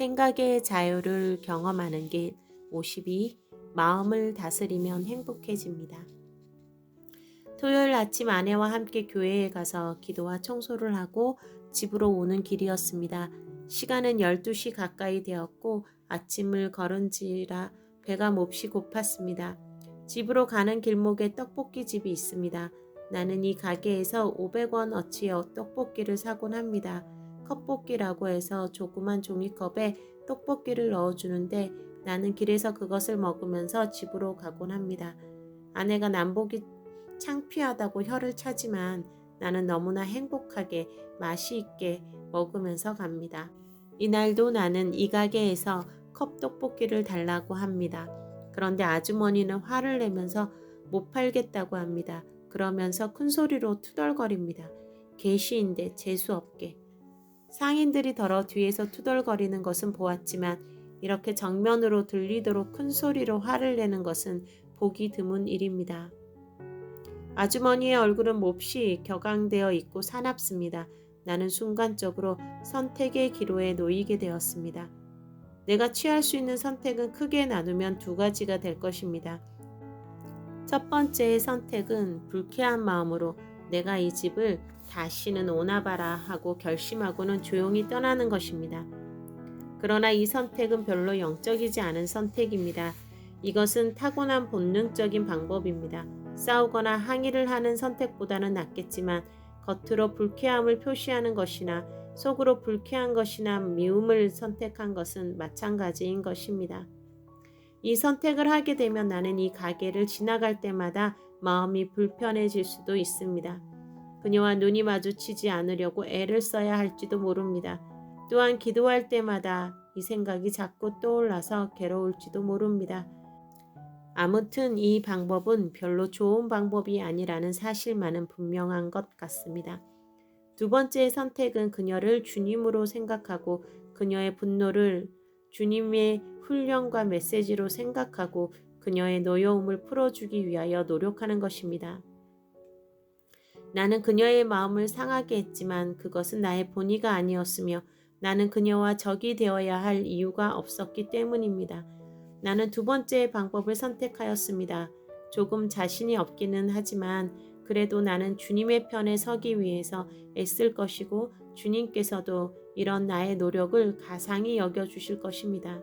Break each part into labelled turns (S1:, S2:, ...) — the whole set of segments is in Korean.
S1: 생각의 자유를 경험하는 길 52. 마음을 다스리면 행복해집니다. 토요일 아침 아내와 함께 교회에 가서 기도와 청소를 하고 집으로 오는 길이었습니다. 시간은 12시 가까이 되었고 아침을 걸은지라 배가 몹시 고팠습니다. 집으로 가는 길목에 떡볶이 집이 있습니다. 나는 이 가게에서 500원 어치의 떡볶이를 사곤 합니다. 컵볶이라고 해서 조그만 종이컵에 떡볶이를 넣어주는데 나는 길에서 그것을 먹으면서 집으로 가곤 합니다. 아내가 남보기 창피하다고 혀를 차지만 나는 너무나 행복하게 맛이 있게 먹으면서 갑니다. 이날도 나는 이 가게에서 컵 떡볶이를 달라고 합니다. 그런데 아주머니는 화를 내면서 못 팔겠다고 합니다. 그러면서 큰 소리로 투덜거립니다. 개시인데 재수없게. 상인들이 더러 뒤에서 투덜거리는 것은 보았지만 이렇게 정면으로 들리도록 큰 소리로 화를 내는 것은 보기 드문 일입니다. 아주머니의 얼굴은 몹시 격앙되어 있고 사납습니다. 나는 순간적으로 선택의 기로에 놓이게 되었습니다. 내가 취할 수 있는 선택은 크게 나누면 두 가지가 될 것입니다. 첫 번째의 선택은 불쾌한 마음으로 내가 이 집을 다시는 오나 봐라 하고 결심하고는 조용히 떠나는 것입니다. 그러나 이 선택은 별로 영적이지 않은 선택입니다. 이것은 타고난 본능적인 방법입니다. 싸우거나 항의를 하는 선택보다는 낫겠지만 겉으로 불쾌함을 표시하는 것이나 속으로 불쾌한 것이나 미움을 선택한 것은 마찬가지인 것입니다. 이 선택을 하게 되면 나는 이 가게를 지나갈 때마다 마음이 불편해질 수도 있습니다. 그녀와 눈이 마주치지 않으려고 애를 써야 할지도 모릅니다. 또한 기도할 때마다 이 생각이 자꾸 떠올라서 괴로울지도 모릅니다. 아무튼 이 방법은 별로 좋은 방법이 아니라는 사실만은 분명한 것 같습니다. 두 번째 선택은 그녀를 주님으로 생각하고 그녀의 분노를 주님의 훈련과 메시지로 생각하고 그녀의 노여움을 풀어주기 위하여 노력하는 것입니다. 나는 그녀의 마음을 상하게 했지만 그것은 나의 본의가 아니었으며 나는 그녀와 적이 되어야 할 이유가 없었기 때문입니다. 나는 두 번째 방법을 선택하였습니다. 조금 자신이 없기는 하지만 그래도 나는 주님의 편에 서기 위해서 애쓸 것이고 주님께서도 이런 나의 노력을 가상히 여겨주실 것입니다.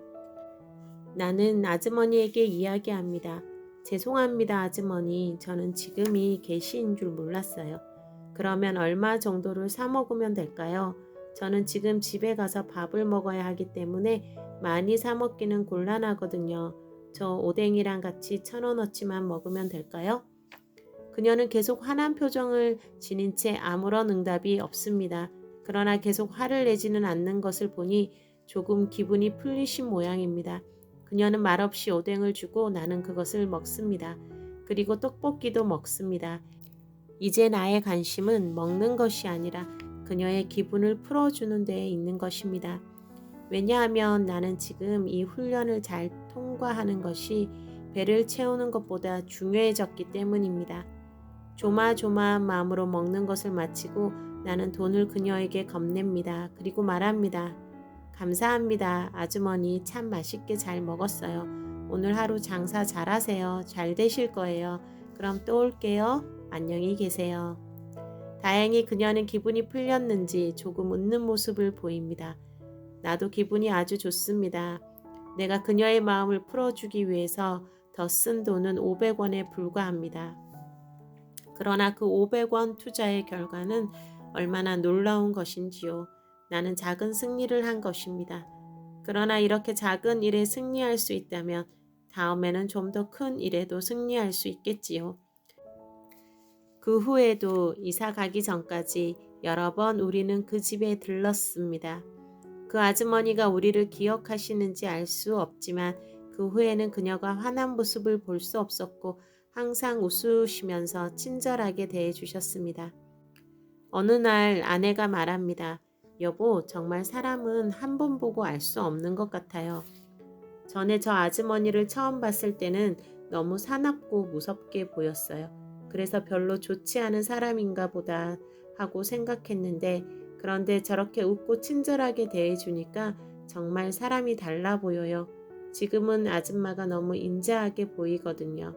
S1: 나는 아주머니에게 이야기합니다. 죄송합니다, 아주머니. 저는 지금이 개시인 줄 몰랐어요. 그러면 얼마 정도를 사 먹으면 될까요? 저는 지금 집에 가서 밥을 먹어야 하기 때문에 많이 사 먹기는 곤란하거든요. 저 오뎅이랑 같이 천 원어치만 먹으면 될까요? 그녀는 계속 화난 표정을 지닌 채 아무런 응답이 없습니다. 그러나 계속 화를 내지는 않는 것을 보니 조금 기분이 풀리신 모양입니다. 그녀는 말없이 오뎅을 주고 나는 그것을 먹습니다. 그리고 떡볶이도 먹습니다. 이제 나의 관심은 먹는 것이 아니라 그녀의 기분을 풀어주는 데에 있는 것입니다. 왜냐하면 나는 지금 이 훈련을 잘 통과하는 것이 배를 채우는 것보다 중요해졌기 때문입니다. 조마조마한 마음으로 먹는 것을 마치고 나는 돈을 그녀에게 건넵니다. 그리고 말합니다. 감사합니다. 아주머니 참 맛있게 잘 먹었어요. 오늘 하루 장사 잘하세요. 잘 되실 거예요. 그럼 또 올게요. 안녕히 계세요. 다행히 그녀는 기분이 풀렸는지 조금 웃는 모습을 보입니다. 나도 기분이 아주 좋습니다. 내가 그녀의 마음을 풀어주기 위해서 더 쓴 돈은 500원에 불과합니다. 그러나 그 500원 투자의 결과는 얼마나 놀라운 것인지요. 나는 작은 승리를 한 것입니다. 그러나 이렇게 작은 일에 승리할 수 있다면 다음에는 좀 더 큰 일에도 승리할 수 있겠지요. 그 후에도 이사 가기 전까지 여러 번 우리는 그 집에 들렀습니다. 그 아주머니가 우리를 기억하시는지 알 수 없지만 그 후에는 그녀가 화난 모습을 볼 수 없었고 항상 웃으시면서 친절하게 대해 주셨습니다. 어느 날 아내가 말합니다. 여보, 정말 사람은 한 번 보고 알 수 없는 것 같아요. 전에 저 아주머니를 처음 봤을 때는 너무 사납고 무섭게 보였어요. 그래서 별로 좋지 않은 사람인가 보다 하고 생각했는데 그런데 저렇게 웃고 친절하게 대해주니까 정말 사람이 달라 보여요. 지금은 아줌마가 너무 인자하게 보이거든요.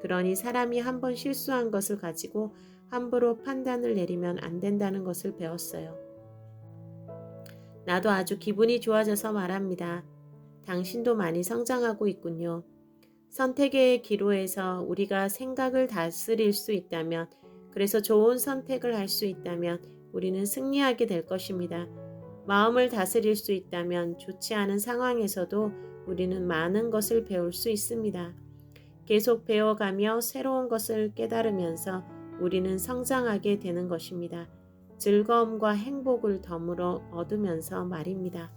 S1: 그러니 사람이 한번 실수한 것을 가지고 함부로 판단을 내리면 안 된다는 것을 배웠어요. 나도 아주 기분이 좋아져서 말합니다. 당신도 많이 성장하고 있군요. 선택의 기로에서 우리가 생각을 다스릴 수 있다면, 그래서 좋은 선택을 할 수 있다면 우리는 승리하게 될 것입니다. 마음을 다스릴 수 있다면 좋지 않은 상황에서도 우리는 많은 것을 배울 수 있습니다. 계속 배워가며 새로운 것을 깨달으면서 우리는 성장하게 되는 것입니다. 즐거움과 행복을 덤으로 얻으면서 말입니다.